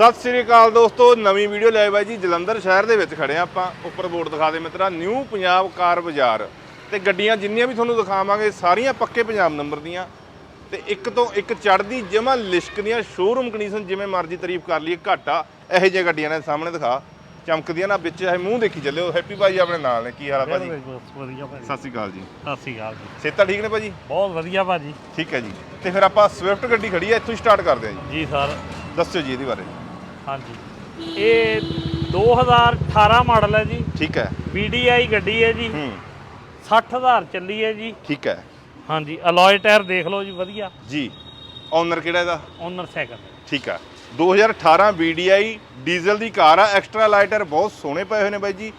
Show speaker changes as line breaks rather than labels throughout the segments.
ਸਤਿ ਸ੍ਰੀ ਅਕਾਲ ਦੋਸਤੋ ਨਵੀਂ ਵੀਡੀਓ ਲੈ ਬਾਈ ਜੀ ਜਲੰਧਰ ਸ਼ਹਿਰ ਦੇ ਵਿੱਚ ਖੜੇ ਆ ਆਪਾਂ। ਉੱਪਰ ਬੋਰਡ ਦਿਖਾ ਦੇ ਮਿੱਤਰਾ ਨਿਊ ਪੰਜਾਬ ਕਾਰ ਬਾਜ਼ਾਰ ਤੇ ਗੱਡੀਆਂ ਜਿੰਨੀਆਂ ਵੀ ਤੁਹਾਨੂੰ ਦਿਖਾਵਾਂਗੇ ਸਾਰੀਆਂ ਪੱਕੇ ਪੰਜਾਬ ਨੰਬਰ ਦੀਆਂ। ਤੇ ਇੱਕ ਤੋਂ ਇੱਕ ਚੜਦੀ ਜਮਾ ਲਿਸ਼ਕ ਦੀਆਂ ਸ਼ੋਰੂਮ ਕੰਡੀਸ਼ਨ ਜਿਵੇਂ ਮਰਜ਼ੀ ਤਾਰੀਫ ਕਰ ਲਈਏ ਘਾਟਾ ਇਹੋ ਜਿਹੀਆਂ ਗੱਡੀਆਂ ਨੇ ਸਾਹਮਣੇ ਦਿਖਾ। ਚਮਕਦੀਆਂ ਨਾ ਵਿੱਚ ਇਹ ਮੂੰਹ ਦੇਖੀ ਚੱਲਿਓ। ਹੈਪੀ ਭਾਜੀ ਆਪਣੇ ਨਾਲ ਨੇ ਕੀ ਹਾਲ ਆ ਭਾਜੀ?
ਵਧੀਆ ਭਾਜੀ।
ਸਤਿ ਸ੍ਰੀ ਅਕਾਲ ਜੀ।
ਸਤਿ ਸ਼੍ਰੀ ਅਕਾਲ ਜੀ।
ਸੇਤਾ ਠੀਕ ਨੇ ਭਾਜੀ?
ਬਹੁਤ ਵਧੀਆ ਭਾਜੀ।
ਠੀਕ ਹੈ ਜੀ। ਤੇ ਫਿਰ ਆਪਾਂ ਸਵਿਫਟ ਗੱਡੀ ਖੜੀ ਆ ਇੱਥੋਂ ਹੀ ਸਟਾਰਟ ਕਰਦੇ ਆ ਜੀ।
ਜੀ ਸਰ।
ਦੱਸਿਓ ਜੀ ਇਹਦੇ ਬਾਰੇ।
ਹਾਂਜੀ। ਇਹ 2018 ਮਾਡਲ ਹੈ ਜੀ।
ਠੀਕ ਹੈ।
VDI ਗੱਡੀ ਹੈ ਜੀ।
ਹੂੰ।
60000 ਚੱਲੀ ਹੈ ਜੀ।
ਠੀਕ ਹੈ।
ਹਾਂਜੀ ਅਲੋਏ ਟਾਇਰ ਦੇਖ ਲਓ ਜੀ ਵਧੀਆ।
ਜੀ। ਓਨਰ ਕਿਹੜਾ ਇਹਦਾ?
Owner second.
ਠੀਕ ਆ 2018 VDI ਡੀਜ਼ਲ ਦੀ ਕਾਰ ਆ ਐਕਸਟਰਾ ਲਾਈਟਰ ਬਹੁਤ ਸੋਹਣੇ ਪਏ ਹੋਏ ਨੇ ਬਾਈ ਜੀ।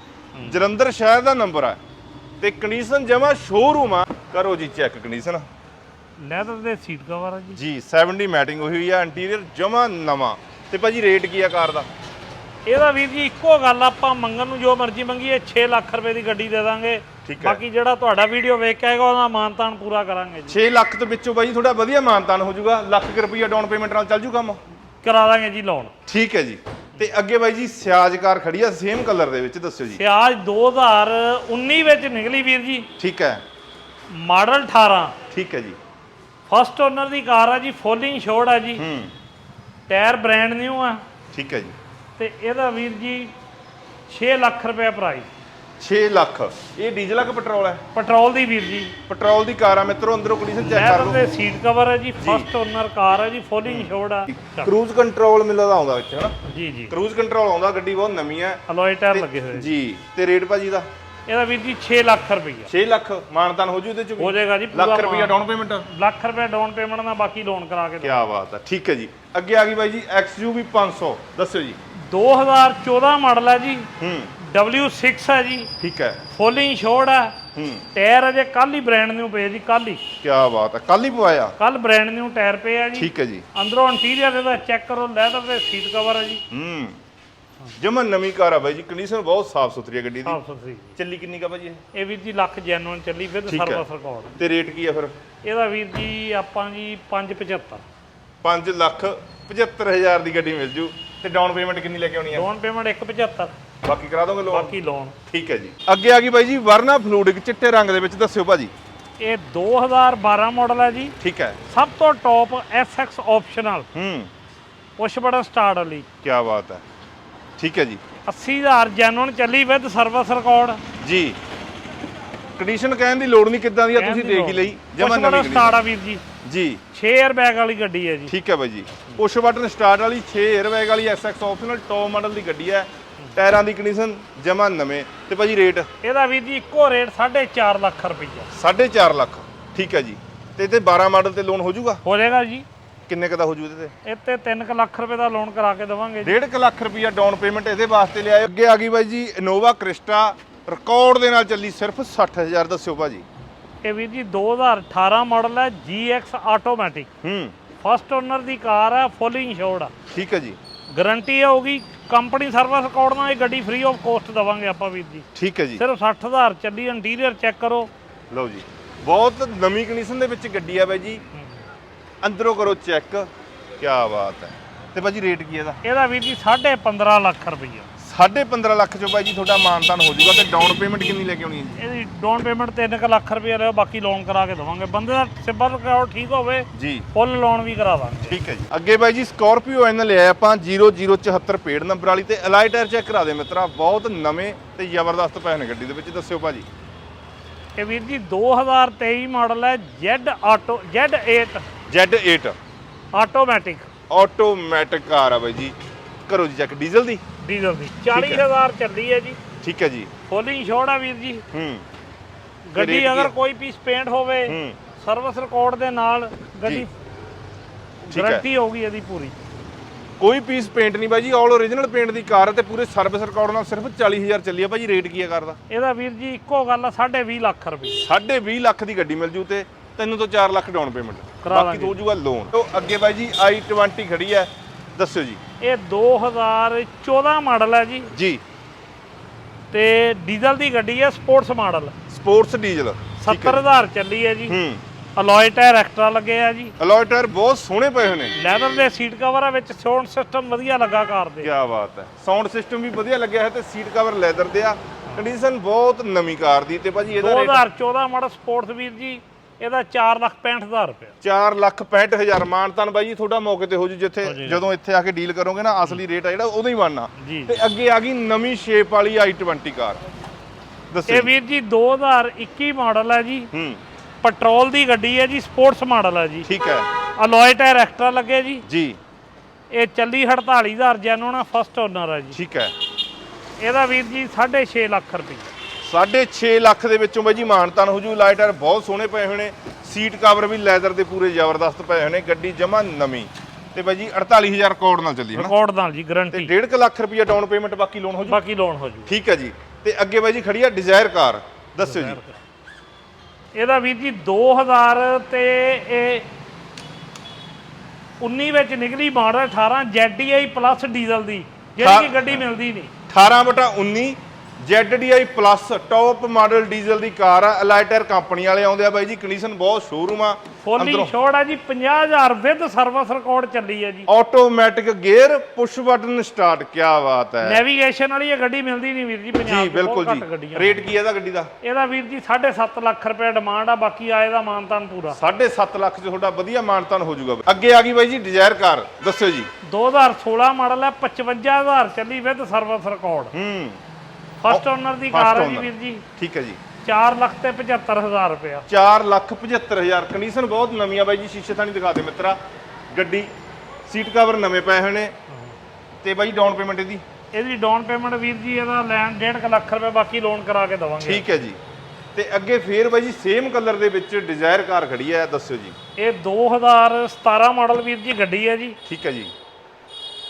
ਜਲੰਧਰ ਸ਼ਹਿਰ ਦਾ ਨੰਬਰ ਆ। ਤੇ ਕੰਡੀਸ਼ਨ ਜਮਾ ਸ਼ੋਰੂਮ ਆ। ਕਰੋ ਜੀ ਚੈੱਕ ਕੰਡੀਸ਼ਨ।
ਲੈਦਰ ਦੇ ਸੀਟ ਕਵਰ ਹੈ ਜੀ।
ਜੀ 70 ਮੈਟਿੰਗ ਹੋਈ ਹੋਈ ਆ। ਇੰਟੀਰੀਅਰ ਜਮਾ ਨਵਾਂ। ਤੇ ਭਾਜੀ ਰੇਟ ਕੀ ਆ ਕਾਰ ਦਾ?
ਇਹਦਾ ਵੀਰ ਜੀ ਇੱਕੋ ਗੱਲ ਆਪਾਂ ਮੰਗਣ ਨੂੰ ਜੋ ਮਰਜ਼ੀ ਮੰਗੀਏ 6 ਲੱਖ ਰੁਪਏ ਦੀ ਗੱਡੀ ਦੇ ਦਾਂਗੇ।
ਠੀਕ ਹੈ।
ਬਾਕੀ ਜਿਹੜਾ ਤੁਹਾਡਾ ਵੀਡੀਓ ਵੇਖ ਕੇ ਆਏਗਾ ਉਹਦਾ ਮਾਨਤਾਨ ਪੂਰਾ ਕਰਾਂਗੇ ਜੀ।
6 ਲੱਖ ਤੋਂ ਵਿੱਚੋਂ ਬਾਈ ਥੋੜਾ ਵਧੀਆ ਮਾਨਤਾਨ ਹੋ ਜਾਊਗਾ ਲੱਖ ਕੁ ਰੁਪਈਆ ਡਾਊਨ ਪੇਮੈਂਟ ਨਾਲ ਚੱਲ ਜੂ ਕੰਮ?
ਕਰਾ ਦਾਂਗੇ ਜੀ ਲੋਨ
ਠੀਕ ਹੈ ਜੀ। ਤੇ ਅੱਗੇ ਬਾਈ ਜੀ ਸਿਆਜ ਕਾਰ ਖੜੀ ਆ ਸੇਮ ਕਲਰ ਦੇ ਵਿੱਚ ਦੱਸਿਓ ਜੀ।
ਸਿਆਜ 2019 ਵਿੱਚ ਨਿਕਲੀ ਵੀਰ ਜੀ।
ਠੀਕ ਹੈ।
ਮਾਡਲ 18
ਠੀਕ ਹੈ ਜੀ।
ਫਸਟ ਓਨਰ ਦੀ ਕਾਰ ਆ ਜੀ ਫੁੱਲ ਇੰਸ਼ੋਰਡ ਆ ਜੀ।
ਹੂੰ।
ਟਾਇਰ ਬ੍ਰਾਂਡ ਨਿਊ ਆ।
ਠੀਕ ਹੈ ਜੀ।
ਤੇ ਇਹਦਾ ਵੀਰ ਜੀ 6 ਲੱਖ ਰੁਪਏ ਪ੍ਰਾਈਸ
6 ਲੱਖ। ਇਹ ਡੀਜ਼ਲ ਆ ਕਿ ਪੈਟਰੋਲ ਹੈ
ਪੈਟਰੋਲ ਦੀ ਵੀਰ ਜੀ।
ਪੈਟਰੋਲ ਦੀ ਕਾਰ ਆ ਮਿੱਤਰੋ ਅੰਦਰੋਂ ਕੰਡੀਸ਼ਨ ਚੈੱਕ ਕਰ ਲਓ
ਦੇ ਸੀਟ ਕਵਰ ਹੈ ਜੀ ਫਸਟ ਓਨਰ ਕਾਰ ਹੈ ਜੀ ਫੁੱਲ ਇੰਸ਼ੋਰਡ ਆ।
ਕਰੂਜ਼ ਕੰਟਰੋਲ ਮਿਲਦਾ ਆਉਂਦਾ ਵਿੱਚ ਹਨਾ?
ਜੀ ਜੀ।
ਕਰੂਜ਼ ਕੰਟਰੋਲ ਆਉਂਦਾ ਗੱਡੀ ਬਹੁਤ ਨਵੀਂ ਹੈ
ਅਲੋਏ ਟਾਇਰ ਲੱਗੇ ਹੋਏ
ਜੀ ਤੇ ਰੇਟ ਭਾਜੀ ਦਾ?
ਇਹਦਾ ਵੀਰ ਜੀ 6 ਲੱਖ ਰੁਪਏ
6 ਲੱਖ ਮਾਨਤਾਨ ਹੋ ਜੂ ਇਹਦੇ ਚ ਵੀ?
ਹੋ ਜਾਏਗਾ ਜੀ
ਲੱਖ ਰੁਪਈਆ ਡਾਊਨ ਪੇਮੈਂਟ
ਲੱਖ ਰੁਪਏ ਡਾਊਨ ਪੇਮੈਂਟ ਨਾਲ ਬਾਕੀ ਲੋਨ ਕਰਾ ਕੇ
ਕੀ ਬਾਤ ਹੈ ਠੀਕ ਹੈ ਜੀ। ਅੱਗੇ ਆ ਗਈ ਬਾਈ ਜੀ XUV 500 ਦੱਸਿਓ ਜੀ।
2014 ਮਾਡਲ ਹੈ ਜੀ।
ਹੂੰ।
W6 ਹੈ ਜੀ।
ਠੀਕ ਹੈ।
ਫੁੱਲ ਇੰਸ਼ੋਰਡ ਹੈ।
ਹੂੰ।
ਟਾਇਰ ਅਜੇ ਕੱਲ ਹੀ ਬ੍ਰਾਂਡ ਨਿਊ ਪਏ ਜੀ ਕੱਲ ਹੀ।
ਕੀ ਬਾਤ ਹੈ ਕੱਲ ਹੀ ਪਵਾਇਆ?
ਕੱਲ ਬ੍ਰਾਂਡ ਨਿਊ ਟਾਇਰ ਪਏ ਆ ਜੀ।
ਠੀਕ ਹੈ ਜੀ।
ਅੰਦਰੋਂ ਇੰਟੀਰੀਅਰ ਇਹਦਾ ਚੈੱਕ ਕਰੋ ਲੈਦਰ ਦੇ ਸੀਟ ਕਵਰ ਹੈ ਜੀ।
ਹੂੰ। ਜਮਨ ਨਵੀਂ ਕਾਰ ਆ ਬਾਈ ਜੀ ਕੰਡੀਸ਼ਨ ਬਹੁਤ ਸਾਫ਼ ਸੁਥਰੀ ਹੈ ਗੱਡੀ ਦੀ।
ਸਾਫ਼ ਸੁਥਰੀ।
ਚੱਲੀ ਕਿੰਨੀ ਕਾ ਭਾਜੀ ਇਹ?
ਇਹ ਵੀਰ ਜੀ ਲੱਖ ਜੈਨੂਨ ਚੱਲੀ ਵਿਦ
ਠੀਕ ਹੈ।
ਸਰਵਿਸ ਰਿਕਾਰਡ
ਤੇ ਰੇਟ ਕੀ ਆ ਫਿਰ?
ਇਹਦਾ ਵੀਰ ਜੀ ਆਪਾਂ ਜੀ 575
5 ਲੱਖ 75000 ਦੀ ਗੱਡੀ ਮਿਲ ਜੂ। ਤੇ ਡਾਊਨ ਪੇਮੈਂਟ ਕਿੰਨੀ ਲੈ ਕੇ ਆਉਣੀ ਆ?
ਲੋਨ ਪੇਮੈਂਟ 175
ਬਾਕੀ ਕਰਾ ਦੋਗੇ ਲੋਨ
ਬਾਕੀ ਲੋਨ
ਠੀਕ ਹੈ ਜੀ। ਅੱਗੇ ਆ ਗਈ ਬਾਈ ਜੀ ਵਰਨਾ ਫਲੂਡਿਕ ਚਿੱਟੇ ਰੰਗ ਦੇ ਵਿੱਚ ਦੱਸਿਓ ਭਾਜੀ।
ਇਹ 2012 ਮਾਡਲ ਹੈ ਜੀ।
ਠੀਕ ਹੈ
ਸਭ ਤੋਂ ਟੌਪ SX ਆਪਸ਼ਨਲ
ਹੂੰ।
ਪੁਸ਼ ਬਟਨ ਸਟਾਰਟ ਵਾਲੀ।
ਕੀ ਬਾਤ ਹੈ ਠੀਕ ਹੈ ਜੀ।
80000 ਜੈਨੂਨ ਚੱਲੀ ਵਿਦ ਸਰਵਿਸ ਰਿਕਾਰਡ
ਜੀ। ਕੰਡੀਸ਼ਨ ਕਹਿਣ ਦੀ ਲੋੜ ਨਹੀਂ ਕਿੱਦਾਂ ਦੀ ਆ ਤੁਸੀਂ ਦੇਖ ਹੀ ਲਈ। ਜਮਾ
ਜਮਨ
ਨਵੀਂ
ਸਟਾਰਟ ਆ ਵੀਰ ਜੀ।
ਜੀ।
6 에ਅਰ ਬੈਗ ਵਾਲੀ ਗੱਡੀ ਹੈ ਜੀ।
ਠੀਕ ਹੈ ਬਾਈ ਜੀ। ਪੁਸ਼ ਬਟਨ ਸਟਾਰਟ ਵਾਲੀ 6 에ਅਰਬੈਗ ਵਾਲੀ SX ਆਪਸ਼ਨਲ ਟੌਪ ਮਾਡਲ ਦੀ ਗੱਡੀ ਹੈ। ਟਾਇਰਾਂ ਦੀ ਕੰਡੀਸ਼ਨ ਜਮਾ ਨਵੇਂ। ਤੇ ਭਾਜੀ ਰੇਟ
ਇਹਦਾ ਵੀਰ ਜੀ ਇੱਕੋ ਰੇਟ 4.5 ਲੱਖ ਰੁਪਈਆ।
4.5 ਲੱਖ। ਠੀਕ ਹੈ ਜੀ। ਤੇ ਇਹਦੇ 12 ਮਾਡਲ ਤੇ ਲੋਨ ਹੋ ਜਾਊਗਾ?
ਹੋ ਜਾਏਗਾ ਜੀ।
ਕਿੰਨੇ ਕ ਦਾ ਹੋ ਜੂ ਇਹਦੇ ਤੇ?
ਤੇ 3 ਲੱਖ ਰੁਪਏ ਦਾ ਲੋਨ ਕਰਾ ਕੇ ਦੇਵਾਂਗੇ ਜੀ।
ਡੇਢ ਕੁ ਲੱਖ ਰੁਪਈਆ ਡਾਊਨ ਪੇਮੈਂਟ ਇਹਦੇ ਵਾਸਤੇ ਲਿਆਏ ਅੱਗੇ ਆ ਗਈ ਬਾਈ ਜੀ ਇਨੋਵਾ ਕ੍ਰਿਸਟਾ ਰਿਕਾਰਡ ਦੇ ਨਾਲ ਚੱਲੀ ਸਿਰਫ 60000 ਦੱਸਿਓ ਭਾਜੀ।
ਇਹ ਵੀਰ ਜੀ 2018 ਮਾਡਲ ਹੈ GX ਆਟੋਮੈਟਿਕ
ਹੂੰ।
ਫਸਟ ਓਨਰ ਦੀ ਕਾਰ ਹੈ ਫੁੱਲ ਇੰਸ਼ੋਰਡ ਆ।
ਠੀਕ ਹੈ ਜੀ।
ਗਾਰੰਟੀ ਹੋਊਗੀ ਕੰਪਨੀ ਸਰਵਿਸ ਰਿਕਾਰਡ ਨਾਲ ਇਹ ਗੱਡੀ ਫ੍ਰੀ ਆਫ ਕੋਸਟ ਦਵਾਂਗੇ ਆਪਾਂ ਵੀਰ ਜੀ।
ਠੀਕ ਹੈ ਜੀ।
ਸਿਰਫ 60000 ਚੱਲੀ ਇੰਟੀਰੀਅਰ ਚੈੱਕ ਕਰੋ।
ਲਓ ਜੀ। ਬਹੁਤ ਨਵੀਂ ਕੰਡੀਸ਼ਨ ਦੇ ਵਿੱਚ ਗੱਡੀ ਆ ਬਾਈ ਜੀ। ਅੰਦਰੋਂ ਕਰੋ ਚੈੱਕ। ਕੀ ਬਾਤ ਹੈ। ਤੇ ਭਾਜੀ ਰੇਟ ਕੀ ਇਹਦਾ?
ਇਹਦਾ ਵੀਰ ਜੀ 15.5 ਲੱਖ ਰੁਪਈਆ।
15.5 ਲੱਖ ਚੋਂ ਬਾਈ ਜੀ ਤੁਹਾਡਾ ਮਾਨਤਾਨ ਹੋ ਜਾਊਗਾ ਤੇ ਡਾਊਨ ਪੇਮੈਂਟ ਕਿੰਨੀ ਲੈ ਕੇ ਆਉਣੀ ਹੈ
ਇਹਦੀ ਡਾਊਨ ਪੇਮੈਂਟ 3 ਲੱਖ ਰੁਪਈਆ ਲਿਓ ਬਾਕੀ ਲੋਨ ਕਰਾ ਕੇ ਦਵਾਂਗੇ। ਬੰਦੇ ਦਾ ਸਿਬਲ ਰਿਕਾਰਡ ਠੀਕ ਹੋਵੇ
ਜੀ।
ਫੁੱਲ ਲੋਨ ਵੀ ਕਰਾ ਦਾਂਗੇ।
ਠੀਕ ਹੈ ਜੀ। ਅੱਗੇ ਬਾਈ ਜੀ ਸਕਾਰਪੀਓ ਐਨ ਲਿਆ ਆਪਾਂ 0074 ਪੇੜ ਨੰਬਰ ਵਾਲੀ ਤੇ ਅਲਾਈ ਟਾਇਰ ਚੈੱਕ ਕਰਾ ਦੇ ਮਿੱਤਰਾ। ਬਹੁਤ ਨਵੇਂ ਤੇ ਜ਼ਬਰਦਸਤ ਪਏ ਨੇ ਗੱਡੀ ਦੇ ਵਿੱਚ। ਦੱਸਿਓ ਭਾਜੀ।
ਇਹ ਵੀਰ ਜੀ 2023 ਮਾਡਲ ਹੈ Z auto Z8
Z8
automatic
automatic car ਆ ਬਾਈ ਜੀ। ਕਰੋ ਜੀ ਚੈੱਕ ਡੀਜ਼ਲ ਦੀ?
ਡੀਜ਼ਲ ਦੀ। 40000 ਚੱਲੀ ਹੈ ਜੀ।
ਠੀਕ ਹੈ ਜੀ।
ਫੁੱਲ ਇੰਸ਼ੋਰਡ ਆ ਵੀਰ ਜੀ।
ਹੂੰ।
ਗੱਡੀ ਅਗਰ? ਕੋਈ ਪੀਸ ਪੇਂਟ ਹੋਵੇ
ਹੂੰ।
ਸਰਵਿਸ ਰਿਕਾਰਡ ਦੇ ਨਾਲ ਗੱਡੀ
ਹੈ।
ਗਾਰੰਟੀ ਹੋਊਗੀ ਇਹਦੀ ਪੂਰੀ।
ਕੋਈ ਪੀਸ ਪੇਂਟ ਨਹੀਂ ਬਾਈ ਜੀ ਆਲ ਓਰੀਜਨਲ ਪੇਂਟ ਦੀ ਕਾਰ ਹੈ ਤੇ ਪੂਰੇ ਸਰਵਿਸ ਰਿਕਾਰਡ ਨਾਲ ਸਿਰਫ 40000 ਚੱਲੀ ਆ ਭਾਜੀ ਰੇਟ ਕੀ ਆ ਕਾਰ ਦਾ?
ਇਹਦਾ ਵੀਰ ਜੀ ਇੱਕੋ ਗੱਲ ਆ 20.5 ਲੱਖ ਰੁਪਏ।
20 ਲੱਖ ਦੀ ਗੱਡੀ ਮਿਲ ਜੂ ਤੇ ਤੈਨੂੰ ਤੋਂ 4 ਲੱਖ ਡਾਊਨ ਪੇਮੈਂਟ ਬਾਕੀ। ਹੋ ਜੂਗਾ ਲੋਨ ਤੋਂ ਅੱਗੇ ਬਾਈ ਜੀ i20 ਖੜੀ ਹੈ ਦੱਸਿਓ ਜੀ।
ਇਹ 2014 ਮਾਡਲ ਹੈ ਜੀ।
ਜੀ।
ਤੇ ਡੀਜ਼ਲ ਦੀ ਗੱਡੀ ਹੈ ਸਪੋਰਟਸ ਮਾਡਲ।
ਸਪੋਰਟਸ ਡੀਜ਼ਲ
70000 ਚੱਲੀ ਹੈ ਜੀ।
ਹੂੰ।
ਅਲੋਏ ਟਾਇਰ ਐਕਸਟਰਾ ਲੱਗੇ ਆ ਜੀ।
ਅਲੋਏ ਟਾਇਰ ਬਹੁਤ ਸੋਹਣੇ ਪਏ ਹੋਏ ਨੇ।
ਲੈਦਰ ਦੇ ਸੀਟ ਕਵਰਾਂ ਵਿੱਚ ਸਾਊਂਡ ਸਿਸਟਮ ਵਧੀਆ ਲੱਗਾ ਕਾਰ ਦੇ।
ਕੀ ਬਾਤ ਹੈ। ਸਾਊਂਡ ਸਿਸਟਮ ਵੀ ਵਧੀਆ ਲੱਗਿਆ ਹੈ ਤੇ ਸੀਟ ਕਵਰ ਲੈਦਰ ਦੇ ਆ। ਕੰਡੀਸ਼ਨ ਬਹੁਤ ਨਵੀਂ ਕਾਰ ਦੀ ਤੇ ਭਾਜੀ ਇਹਦਾ ਰੇਟ
2014 ਮਾਡਲ ਸਪੋਰਟਸ ਵੀਰ ਜੀ। ਇਹਦਾ 465000 ਰੁਪਏ
4 ਲੱਖ 65000 ਮਾਨਤਨ ਬਾਈ ਜੀ ਤੁਹਾਡਾ ਮੌਕੇ ਤੇ ਹੋ ਜੂ ਜਿੱਥੇ। ਜਦੋਂ ਇੱਥੇ ਆ ਕੇ ਡੀਲ ਕਰੋਗੇ ਨਾ ਅਸਲੀ ਰੇਟ ਆ ਜਿਹੜਾ ਉਦੋਂ ਹੀ ਬਣਨਾ। ਤੇ ਅੱਗੇ ਆ ਗਈ ਨਵੀਂ ਸ਼ੇਪ ਵਾਲੀ i20 ਕਾਰ। ਦੱਸੋ
ਇਹ ਵੀਰ ਜੀ 2021 ਮਾਡਲ ਹੈ ਜੀ।
ਹੂੰ।
ਪੈਟਰੋਲ ਦੀ ਗੱਡੀ ਹੈ ਜੀ ਸਪੋਰਟਸ ਮਾਡਲ ਹੈ ਜੀ।
ਠੀਕ ਹੈ।
ਅਲੋਏ ਟਾਇਰ ਐਕਸਟਰਾ ਲੱਗੇ ਜੀ।
ਜੀ।
ਇਹ ਚੱਲੀ 48000 ਜੈਨੂਨ ਆ ਫਸਟ ਓਨਰ ਹੈ ਜੀ।
ਠੀਕ ਹੈ।
ਇਹਦਾ ਵੀਰ ਜੀ 6.5 ਲੱਖ ਰੁਪਏ
6.5 ਲੱਖ ਦੇ ਵਿੱਚੋਂ ਬਾਈ ਜੀ ਮਾਨਤਨ ਹੋ ਜੂ ਲਾਈਟਰ ਬਹੁਤ ਸੋਹਣੇ ਪਏ ਹੋਏ ਨੇ। ਸੀਟ ਕਵਰ ਵੀ ਲੈਦਰ ਦੇ ਪੂਰੇ ਜ਼ਬਰਦਸਤ ਪਏ ਹੋਏ ਨੇ ਗੱਡੀ ਜਮਾ ਨਵੀਂ। ਤੇ ਬਾਈ ਜੀ 48000 ਕੋਡ ਨਾਲ ਚੱਲੀ ਹਨਾ?
ਰਿਕਾਰਡ ਨਾਲ ਜੀ
ਤੇ
ਗਾਰੰਟੀ
1.5 ਲੱਖ ਰੁਪਏ ਡਾਊਨ ਪੇਮੈਂਟ ਬਾਕੀ ਲੋਨ ਹੋ ਜੂ?
ਬਾਕੀ ਲੋਨ ਹੋ ਜੂ।
ਠੀਕ ਹੈ ਜੀ। ਤੇ ਅੱਗੇ ਬਾਈ ਜੀ ਖੜੀ ਆ ਡਿਜ਼ਾਇਰ ਕਾਰ ਦੱਸਿਓ ਜੀ।
ਇਹਦਾ ਵੀਰ ਜੀ 2000 ਤੇ ਇਹ 19 ਵਿੱਚ ਨਿਕਲੀ ਮਾਡਲ 18 ZDI ਪਲੱਸ ਡੀਜ਼ਲ ਦੀ ਜਿਹੜੀ ਕਿ ਗੱਡੀ ਮਿਲਦੀ ਨਹੀਂ।
18 ਬਟਾ 19 ZDI plus top model diesel ਦੀ ਕਾਰ ਆ ਅਲਾਈਟਰ ਕੰਪਨੀ ਵਾਲੇ ਆਉਂਦੇ ਆ ਬਾਈ ਜੀ ਕੰਡੀਸ਼ਨ ਬਹੁਤ ਸ਼ੋਰੂਮ ਆ।
ਫੁੱਲੀ ਸ਼ੋਰਟ ਆ ਜੀ 50000 ਵਿਦ ਸਰਵਿਸ ਰਿਕਾਰਡ ਚੱਲੀ ਹੈ ਜੀ।
Automatic gear push button start ਕੀ ਬਾਤ ਹੈ।
ਨੈਵੀਗੇਸ਼ਨ ਵਾਲੀ ਇਹ ਗੱਡੀ ਮਿਲਦੀ ਨਹੀਂ ਵੀਰ ਜੀ ਪੰਜਾਬ
ਜੀ ਬਿਲਕੁਲ ਜੀ। ਰੇਟ ਕੀ ਹੈ ਇਹਦਾ ਗੱਡੀ ਦਾ?
ਇਹਦਾ ਵੀਰ ਜੀ 7.5 ਲੱਖ ਰੁਪਏ ਡਿਮਾਂਡ ਆ ਬਾਕੀ ਆਏ ਦਾ ਮਾਨਤਾਨ ਪੂਰਾ।
7.5 ਲੱਖ ਚ ਤੁਹਾਡਾ ਵਧੀਆ ਮਾਨਤਨ ਹੋ ਜਾਊਗਾ। ਅੱਗੇ ਆ ਗਈ ਬਾਈ ਜੀ ਡਿਜ਼ਾਇਰ ਕਾਰ ਦੱਸਿਓ ਜੀ।
2016 ਮਾਡਲ ਹੈ 55000 ਚੱਲੀ ਵਿਦ ਸਰਵਿਸ ਰਿਕਾਰਡ
ਹੂੰ।
ਫਸਟ ਓਨਰ ਦੀ
First
ਕਾਰ ਹੈ ਜੀ। ਵੀਰ ਜੀ।
ਠੀਕ ਹੈ ਜੀ।
4 ਲੱਖ ਤੇ 75000 ਰੁਪਇਆ।
4 ਲੱਖ 75000 ਕੰਡੀਸ਼ਨ ਬਹੁਤ ਨਵੀਂ ਆ ਬਾਈ ਜੀ ਸ਼ੀਸ਼ੇ ਥਾਣੀ ਦਿਖਾ ਦੇ ਮਿੱਤਰਾ। ਗੱਡੀ ਸੀਟ ਕਵਰ ਨਵੇਂ ਪਏ ਹੋਏ ਨੇ। ਤੇ ਬਾਈ ਡਾਊਨ ਪੇਮੈਂਟ ਇਹਦੀ?
ਇਹਦੀ ਡਾਊਨ ਪੇਮੈਂਟ ਵੀਰ ਜੀ ਇਹਦਾ ਲੈਣ 1.5 ਲੱਖ ਰੁਪਏ ਬਾਕੀ ਲੋਨ ਕਰਾ ਕੇ ਦਵਾਂਗੇ।
ਠੀਕ ਹੈ ਜੀ। ਤੇ ਅੱਗੇ ਫੇਰ ਬਾਈ ਜੀ ਸੇਮ ਕਲਰ ਦੇ ਵਿੱਚ ਡਿਜ਼ਾਇਰ ਕਾਰ ਖੜੀ ਹੈ ਦੱਸਿਓ ਜੀ।
ਇਹ 2017 ਮਾਡਲ ਵੀਰ ਜੀ ਗੱਡੀ ਹੈ ਜੀ।
ਠੀਕ ਹੈ ਜੀ।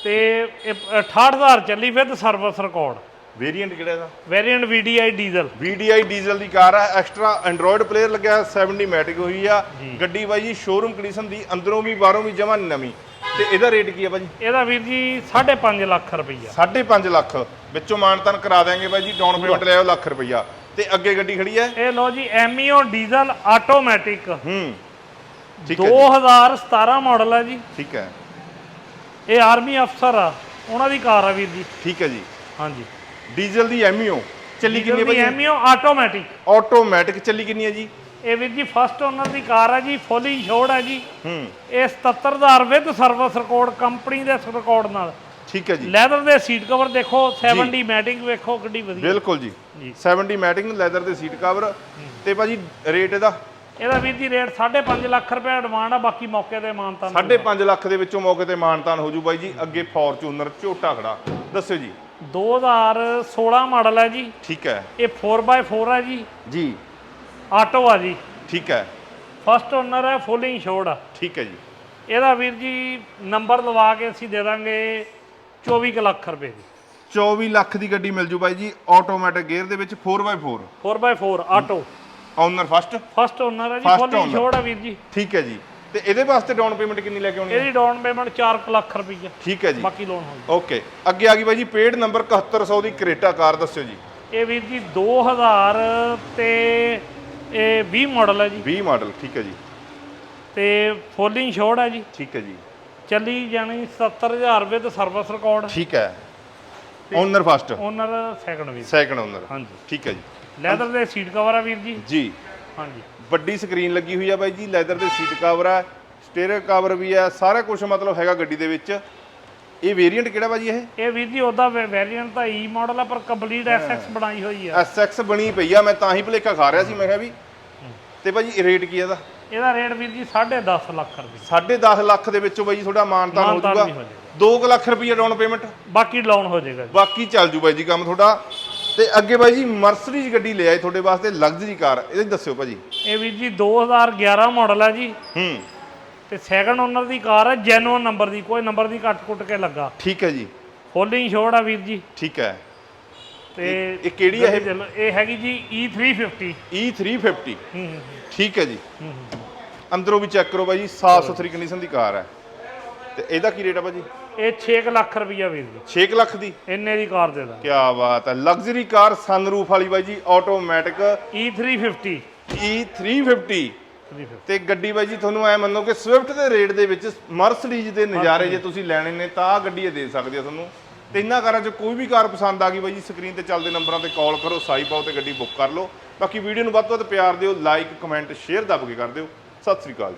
ਤੇ ਇਹ 68000 ਚੱਲੀ ਵਿਦ ਸਰਵਿਸ ਰਿਕਾਰਡ
ਵੇਰੀਐਂਟ ਕਿਹੜਾ ਇਹਦਾ?
Variant VDI diesel
VDI diesel ਦੀ ਕਾਰ ਹੈ ਐਕਸਟਰਾ ਐਂਡਰੋਇਡ ਪਲੇਅਰ ਲੱਗਿਆ 70 ਮੈਟਿਕ ਹੋਈ ਆ। ਗੱਡੀ ਬਾਈ ਜੀ ਸ਼ੋਰੂਮ ਕੰਡੀਸ਼ਨ ਦੀ ਅੰਦਰੋਂ ਵੀ ਬਾਹਰੋਂ ਵੀ ਜਮਾ ਨਵੀਂ। ਤੇ ਇਹਦਾ ਰੇਟ ਕੀ ਹੈ ਬਾਈ?
ਇਹਦਾ ਵੀਰ ਜੀ 5.5 ਲੱਖ ਰੁਪਈਆ।
5.5 ਲੱਖ। ਵਿੱਚੋਂ ਮਾਨਤਨ ਕਰਾ ਦਿਆਂਗੇ ਬਾਈ ਜੀ ਡਾਊਨ ਪੇਮੈਂਟ ਲਿਆਓ ਲੱਖ ਰੁਪਈਆ। ਤੇ ਅੱਗੇ ਗੱਡੀ ਖੜੀ ਹੈ
ਇਹ ਲੋ ਜੀ ਐਮਈਓ ਡੀਜ਼ਲ ਆਟੋਮੈਟਿਕ
ਹੂੰ। ਠੀਕ ਹੈ ਜੀ।
2017 ਮਾਡਲ ਹੈ ਜੀ।
ਠੀਕ ਹੈ।
ਇਹ ਆਰਮੀ ਅਫਸਰ ਆ। ਉਹਨਾਂ ਦੀ ਕਾਰ ਆ ਵੀਰ ਜੀ।
ਠੀਕ ਹੈ ਜੀ।
ਹਾਂਜੀ।
ਡੀਜ਼ਲ ਦੀ ਐਮਈਓ ਚੱਲੀ ਕਿੰਨੀ ਹੈ ਬਾਈ
ਐਮਈਓ ਆਟੋਮੈਟਿਕ।
ਆਟੋਮੈਟਿਕ ਚੱਲੀ ਕਿੰਨੀ ਹੈ ਜੀ?
ਇਹ ਵੀਰ ਜੀ ਫਸਟ ਓਨਰ ਦੀ ਕਾਰ ਹੈ ਜੀ ਫੁੱਲ ਇੰਸ਼ੋਰਡ ਹੈ ਜੀ।
ਹੂੰ।
ਇਹ 77000 ਵਿਦ ਸਰਵਿਸ ਰਿਕਾਰਡ ਕੰਪਨੀ ਦੇ ਰਿਕਾਰਡ ਨਾਲ।
ਠੀਕ ਹੈ ਜੀ।
ਲੈਦਰ ਦੇ ਸੀਟ ਕਵਰ ਦੇਖੋ 70 ਮੈਟਿੰਗ ਵੇਖੋ ਗੱਡੀ ਵਧੀਆ।
ਬਿਲਕੁਲ ਜੀ।
ਜੀ।
70 ਮੈਟਿੰਗ ਲੈਦਰ ਦੇ ਸੀਟ ਕਵਰ ਤੇ ਭਾਜੀ ਰੇਟ ਇਹਦਾ?
ਇਹਦਾ ਵੀਰ ਜੀ ਰੇਟ 5.5 ਲੱਖ ਰੁਪਏ ਡਿਮਾਂਡ ਆ ਬਾਕੀ ਮੌਕੇ ਤੇ ਮਾਨਤਾ
5.5 ਲੱਖ ਦੇ ਵਿੱਚੋਂ ਮੌਕੇ ਤੇ ਮਾਨਤਾਨ ਹੋ ਜੂ ਬਾਈ ਜੀ। ਅੱਗੇ ਫੋਰਚੂਨਰ ਝੋਟਾ ਖੜਾ। ਦੱਸਿਓ ਜੀ।
2016 ਮਾਡਲ ਹੈ ਜੀ।
ਠੀਕ ਹੈ।
ਇਹ 4x4 ਹੈ ਜੀ।
ਜੀ।
ਆਟੋ ਆ ਜੀ।
ਠੀਕ ਹੈ।
ਫਸਟ ਓਨਰ ਹੈ ਫੁੱਲ ਇੰਸ਼ੋਰਡ ਆ।
ਠੀਕ ਹੈ ਜੀ।
ਇਹਦਾ ਵੀਰ ਜੀ ਨੰਬਰ ਲਵਾ ਕੇ ਅਸੀਂ ਦੇ ਦਾਂਗੇ 24 ਕੁ ਲੱਖ ਰੁਪਏ ਦੀ।
24 ਲੱਖ ਦੀ ਗੱਡੀ ਮਿਲ ਜੂ ਬਾਈ ਜੀ ਆਟੋਮੈਟਿਕ ਗੇਅਰ ਦੇ ਵਿੱਚ 4x4
4x4 auto.
Owner first
first owner ਹੈ ਜੀ ਫੁੱਲ। ਇੰਸ਼ੋਰਡ ਹੈ ਵੀਰ ਜੀ।
ਠੀਕ ਹੈ ਜੀ। ਤੇ ਇਹਦੇ ਵਾਸਤੇ ਡਾਊਨ ਪੇਮੈਂਟ ਕਿੰਨੀ ਲੈ ਕੇ ਆਉਣੀ ਹੈ?
ਇਹਦੀ ਡਾਊਨ ਪੇਮੈਂਟ 4 ਕੁ ਲੱਖ ਰੁਪਈਆ।
ਠੀਕ ਹੈ ਜੀ।
ਬਾਕੀ ਲੋਨ ਹੋ।
ਓਕੇ ਅੱਗੇ ਆ ਗਈ ਬਾਈ ਜੀ ਪੇਡ ਨੰਬਰ 7100 ਦੀ ਕਰੇਟਾ ਕਾਰ ਦੱਸਿਓ ਜੀ।
ਇਹ ਵੀਰ ਜੀ 2000 ਤੇ ਇਹ 20 ਮਾਡਲ ਹੈ ਜੀ।
20 ਮਾਡਲ ਠੀਕ ਹੈ ਜੀ।
ਤੇ ਫੁੱਲ ਇੰਸ਼ੋਰਡ ਹੈ ਜੀ।
ਠੀਕ ਹੈ ਜੀ।
ਚੱਲੀ ਜਾਣੀ 70000 ਵਿਦ ਸਰਵਿਸ ਰਿਕਾਰਡ
ਠੀਕ ਹੈ। ਓਨਰ ਫਸਟ
ਓਨਰ ਸੈਕੰਡ ਵੀਰ।
ਸੈਕੰਡ ਓਨਰ
ਹਾਂਜੀ।
ਠੀਕ ਹੈ ਜੀ।
ਲੈਦਰ ਦੇ ਸੀਟ ਕਵਰ ਆ ਵੀਰ ਜੀ।
ਜੀ।
ਹਾਂਜੀ।
ਵੱਡੀ ਸਕਰੀਨ ਲੱਗੀ ਹੋਈ ਆ ਬਾਈ ਜੀ ਲੈਦਰ ਦੇ ਸੀਟ ਕਵਰ ਆ ਸਟੀਅਰਿੰਗ ਕਵਰ ਵੀ ਆ ਸਾਰਾ ਕੁਝ ਮਤਲਬ ਹੈਗਾ ਗੱਡੀ ਦੇ ਵਿੱਚ। ਇਹ ਵੇਰੀਐਂਟ ਕਿਹੜਾ ਬਾਜੀ ਇਹ?
ਇਹ ਵੀਰ ਜੀ ਉਹਦਾ ਵੈਰੀਐਂਟ ਤਾਂ ਈ ਮਾਡਲ ਆ ਪਰ ਕੰਪਲੀਟ ਐਸਐਕਸ ਬਣਾਈ ਹੋਈ ਆ।
SX ਬਣੀ ਪਈ ਆ ਮੈਂ ਤਾਂ ਹੀ ਭਲੇਖਾ ਖਾ ਰਿਹਾ ਸੀ ਮੈਂ ਕਿਹਾ ਵੀ। ਤੇ ਬਾਜੀ ਰੇਟ ਕੀ ਆ ਇਹਦਾ?
ਇਹਦਾ ਰੇਟ ਵੀਰ ਜੀ 10.5 ਲੱਖ ਰੁਪਏ।
10.5 ਲੱਖ ਦੇ ਵਿੱਚੋਂ ਬਾਈ ਜੀ ਤੁਹਾਡਾ ਮਾਨਤਾਨ ਹੋ ਜਾਊਗਾ।
ਵੀ ਹੋ ਜਾਊਗਾ।
2 ਲੱਖ ਰੁਪਏ ਡਾਊਨ ਪੇਮੈਂਟ
ਬਾਕੀ ਲੋਨ ਹੋ ਜਾਏਗਾ
ਬਾਕੀ ਚੱਲ ਜੂ ਬਾਈ ਜੀ ਕੰਮ ਤੁਹਾਡਾ। ਤੇ ਅੱਗੇ ਬਾਈ ਜੀ ਮਰਸਡੀਜ਼ ਗੱਡੀ ਲੈ ਆਏ ਤੁਹਾਡੇ ਵਾਸਤੇ ਲਗਜ਼ਰੀ ਕਾਰ ਇਹਦੇ ਦੱਸਿਓ ਭਾਜੀ।
ਇਹ ਵੀਰ ਜੀ 2011 ਮਾਡਲ ਹੈ ਜੀ।
ਹੂੰ।
ਤੇ ਸੈਕੰਡ ਓਨਰ ਦੀ ਕਾਰ ਹੈ ਜੈਨੂਅਨ ਨੰਬਰ ਦੀ ਕੋਈ ਨੰਬਰ ਦੀ ਕੱਟ ਕੁੱਟ ਕੇ ਲੱਗਾ।
ਠੀਕ ਹੈ ਜੀ।
ਫੁੱਲ ਇੰਸ਼ੋਰਡ ਆ ਵੀਰ ਜੀ।
ਠੀਕ ਹੈ।
ਤੇ
ਇਹ ਕਿਹੜੀ ਹੈ ਇਹ?
ਇਹ ਹੈਗੀ ਜੀ E350
E350
ਹੂੰ ਹੂੰ,
ਠੀਕ ਹੈ ਜੀ।
ਹੂੰ ਹੂੰ।
ਅੰਦਰੋਂ ਵੀ ਚੈੱਕ ਕਰੋ ਬਾਈ ਜੀ ਸਾਫ਼ ਸੁਥਰੀ ਕੰਡੀਸ਼ਨ ਦੀ ਕਾਰ ਹੈ। ਤੇ ਇਹਦਾ ਕੀ ਰੇਟ ਹੈ ਭਾਜੀ?
ਇਹ 6 ਲੱਖ ਰੁਪਈਆ ਵੀਰ ਜੀ
6 ਲੱਖ ਦੀ?
ਇੰਨੇ ਦੀ ਕਾਰ ਦੇ ਦਾਂ
ਕੀ ਬਾਤ ਹੈ। ਲਗਜ਼ਰੀ ਕਾਰ ਸਨਰੂਫ ਵਾਲੀ ਬਾਈ ਜੀ ਆਟੋਮੈਟਿਕ
E350
E350
350
ਤੇ ਗੱਡੀ ਬਾਈ ਜੀ ਤੁਹਾਨੂੰ ਐ ਮੰਨੋ ਕਿ ਸਵਿਫਟ ਦੇ ਰੇਟ ਦੇ ਵਿੱਚ ਮਰਸਡੀਜ਼ ਦੇ ਨਜ਼ਾਰੇ ਜੇ ਤੁਸੀਂ ਲੈਣੇ ਨੇ ਤਾਂ ਆਹ ਗੱਡੀ ਇਹ ਦੇ ਸਕਦੀ ਆ ਤੁਹਾਨੂੰ। ਤੇ ਇਹਨਾਂ ਕਾਰਾਂ 'ਚ ਕੋਈ ਵੀ ਕਾਰ ਪਸੰਦ ਆ ਗਈ ਬਾਈ ਜੀ ਸਕਰੀਨ ਤੇ ਚੱਲਦੇ ਨੰਬਰਾਂ ਤੇ ਕਾਲ ਕਰੋ ਸਾਈ ਪਾਓ ਤੇ ਗੱਡੀ ਬੁੱਕ ਕਰ ਲਓ। ਬਾਕੀ ਵੀਡੀਓ ਨੂੰ ਵੱਧ ਤੋਂ ਵੱਧ ਪਿਆਰ ਦਿਓ ਲਾਈਕ ਕਮੈਂਟ ਸ਼ੇਅਰ ਦੱਬ ਕੇ ਕਰ ਦਿਓ। ਸਤਿ ਸ੍ਰੀ ਅਕਾਲ